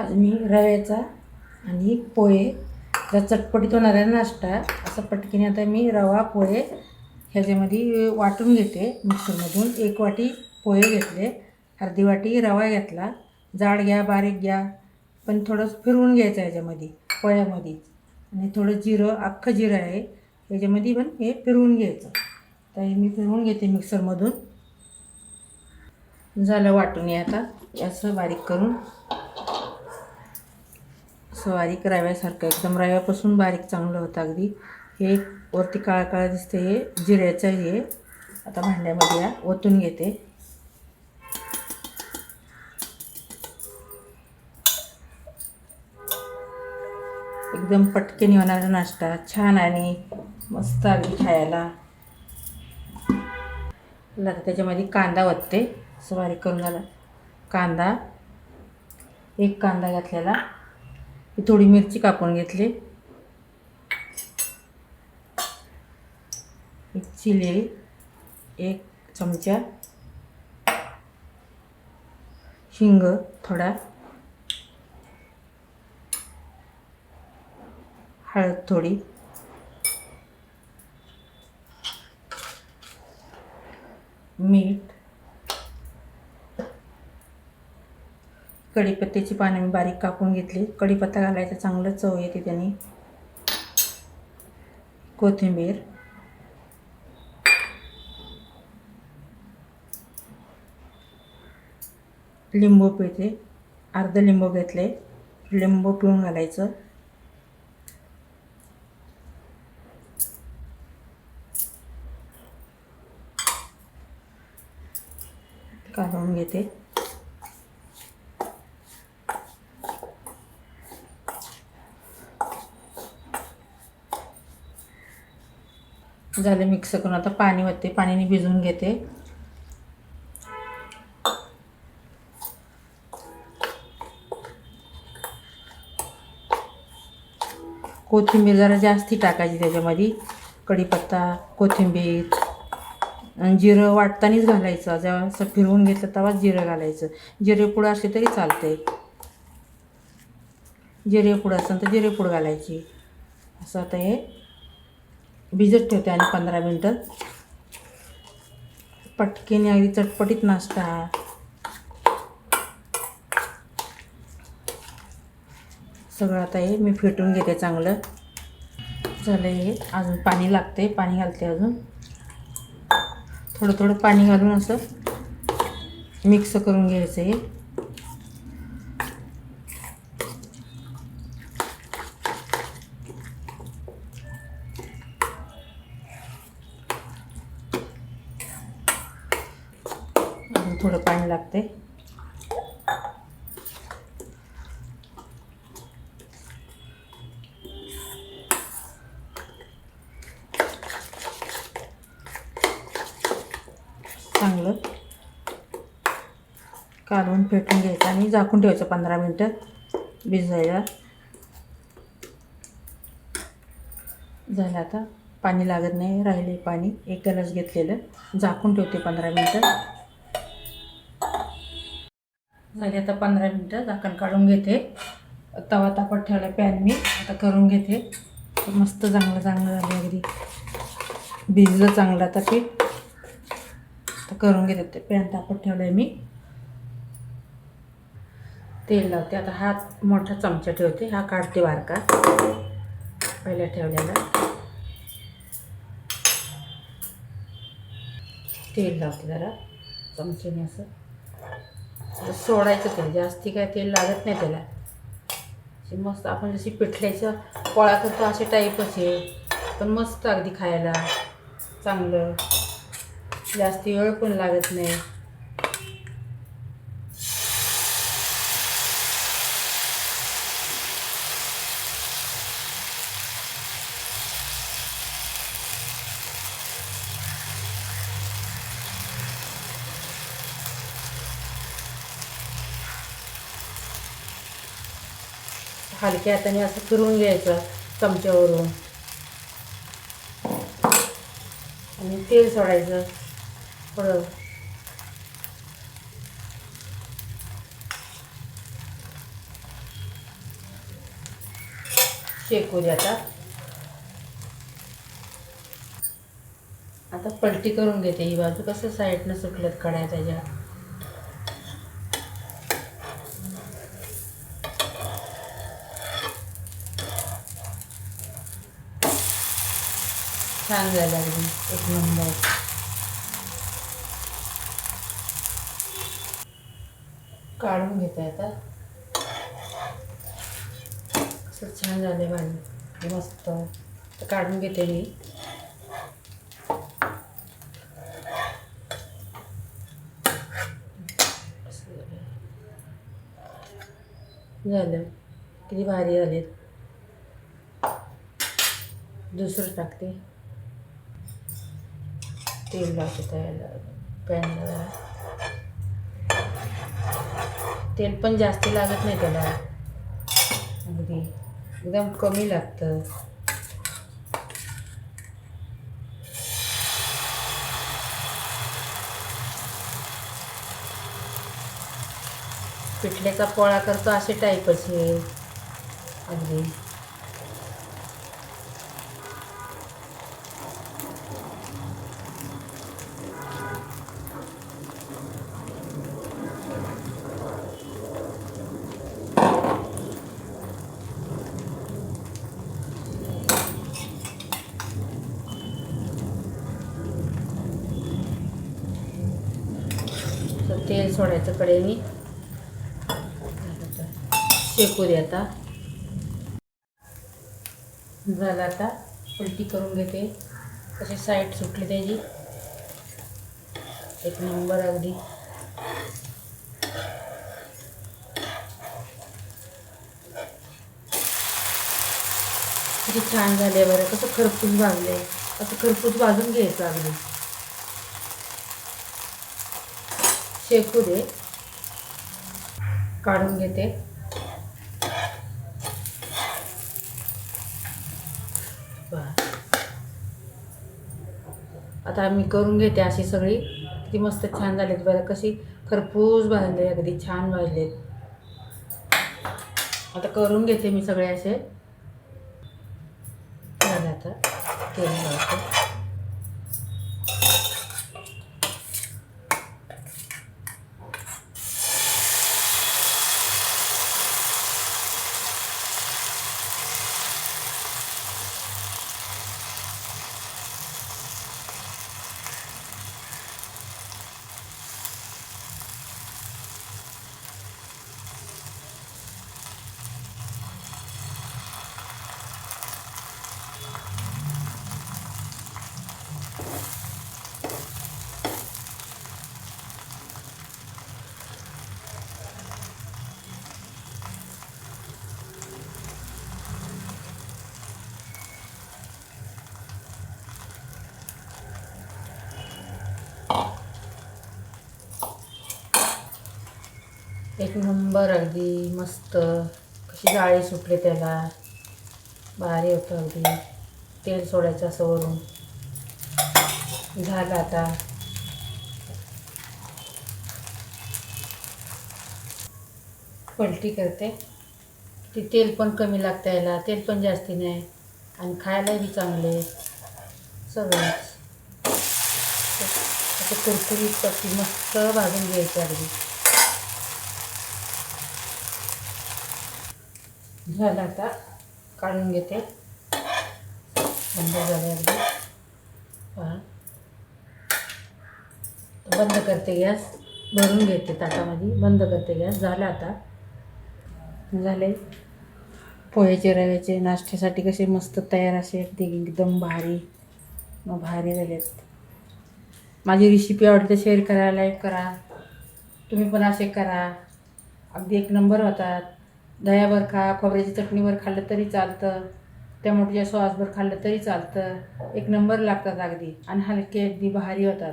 आज मी रव्याचा आणि पोहे जर चटपटीत होणारा नाश्ता असं पटकीने आता मी रवा पोहे ह्याच्यामध्ये वाटून घेते. मिक्सरमधून एक वाटी पोहे घेतले अर्धी वाटी रवा घेतला. जाड घ्या बारीक घ्या पण थोडं फिरवून घ्यायचं ह्याच्यामध्ये पोह्यामध्ये. आणि थोडं जिरं अख्खं जिरं आहे ह्याच्यामध्ये पण हे फिरवून घ्यायचं. तर हे मी फिरवून घेते मिक्सरमधून. झालं वाटून हे आता असं बारीक करून. बारीक रव्यासारखं एकदम रव्यापासून बारीक चांगलं होतं अगदी. हे वरती काळा काळा दिसते हे जिऱ्याचं हे. आता भांड्यामध्ये या ओतून घेते. एकदम पटकन होणारा नाश्ता. छान आणि मस्त अगदी खायला. आता त्याच्यामध्ये कांदा वतते असं बारीक करून झाला. कांदा. एक कांदा घातलेला. थोडी मिरची कापून घेतली. एक चिली एक चमचा. हिंग थोडा. हळद थोडी. मीठ. कढीपत्त्याची पानं मी बारीक कापून घेतली. कढीपत्ता घालायचा चांगलं चव येते त्याने. कोथिंबीर. लिंबू पिळते. अर्धं लिंबू घेतले. लिंबू पिळून घालायचं. काढून घेते. झाले मिक्स करून. आता पाणी होते पाण्याने भिजवून घेते. कोथिंबीर जरा जास्ती टाकायची त्याच्यामध्ये. कढीपत्ता कोथिंबीर आणि जिरं वाटतानाच घालायचं. जेव्हा असं फिरवून घेतलं तेव्हाच जिरं घालायचं. जिरे पुढं असले तरी चालते जिरे पुढं असेल तर जिरेपूड घालायची. असं आता हे भिजत ठेवते आणि पंधरा मिनटं. पटकेने अगदी चटपटीत नाश्ता हा. सगळं आता हे मी फेटून घेते चांगलं. झालं हे. अजून पाणी लागते पाणी घालते अजून. थोडं थोडं पाणी घालून असं मिक्स करून घ्यायचं हे अजून थोडं पाणी लागते चांगलं. काढून फेटून घ्यायचं आणि झाकून ठेवायचं पंधरा मिनटं भिजायला. झालं आता. पाणी लागत नाही राहिले पाणी. एक गलास घेतलेलं. झाकून ठेवते पंधरा मिनटं. झाली आता पंधरा मिनटं झाकण काढून घेते. तवा तापत ठेवला पॅन मी आता करून घेते. मस्त चांगलं चांगलं झालं अगदी. भिजलं चांगलं आता पीठ. आता करून घेते ते पॅन तापत ठेवलं आहे मी. तेल लावते आता हा मोठा चमचा ठेवते हा काढते बारका. पहिल्या ठेवलेला. तेल लावते जरा चमच्याने असं. सोडायचं तेल जास्ती काय तेल लागत नाही त्याला. अशी मस्त आपण जशी पिठल्याचं पोळा करतो असे टाईपच आहे पण मस्त अगदी खायला. चांगलं. जास्ती वेळ पण लागत नाही. हलक्या हाताने असं फिरून घ्यायचं चमच्यावरून. आणि तेल सोडायचं थोडं. शेकू द्या आता. आता पलटी करून घेते ही बाजू कसं साईडनं सुटलं कढाय त्याच्या छान झालं अगदी. एक नंबर काढून घेते आता. असं छान झाले भाजी मस्त. तर काढून घेते मी. झालं. किती भारी झाले दुसरं टाकते. तेल लावते त्याला पॅनला तेल पण जास्त लागत नाही त्याला अगदी एकदम कमी लागतं पिठल्याचा पोळा करतो असे टाईपच हे अगदी तर तेल सोडायचं कडेनी. शेकू दे आता. झालं आता. उलटी करून घेते. कशी साईड सुटली त्याची. एक नंबर अगदी. किती छान झाले बरं. कसं खरपूस भाजले असं खरपूस भाजून घ्यायचं अगदी. शेकू दे काढून घेते. आता मी करून घेते अशी सगळी. किती मस्त छान झालेत बरं. कशी खरपूस भाजले अगदी छान भाजलेत आता करून घेते मी सगळे असे. झालं आता. तेल लावते. एक नंबर अगदी मस्त. कशी जाळी सुटली त्याला. भारी होतं अगदी. तेल सोडायचं असं वरून. झालं आता. पलटी करते. ती तेल पण कमी लागतं याला. तेल पण जास्ती नाही. आणि खायलाही चांगले. सगळंच. असं कुरकुरीत पट्टी मस्त भाजून घ्यायची अगदी. झालं आता काढून घेते. बंद झाले अगदी. पहा. बंद करते गॅस भरून घेते ताटामध्ये. बंद करते गॅस झालं आता. झाले. पोह्याचे रव्याचे नाश्त्यासाठी कसे मस्त तयार असे ते एकदम भारी. मग भारी झालेत माझी रेसिपी आवडते शेअर करा लाईक करा. तुम्ही पण असे करा. अगदी एक नंबर होतात. दह्यावर खा खोबऱ्याची चटणीवर खाल्लं तरी चालतं. टमाटोच्या सॉसवर खाल्लं तरी चालतं. एक नंबर लागतात अगदी. आणि हलके अगदी भारी होतात.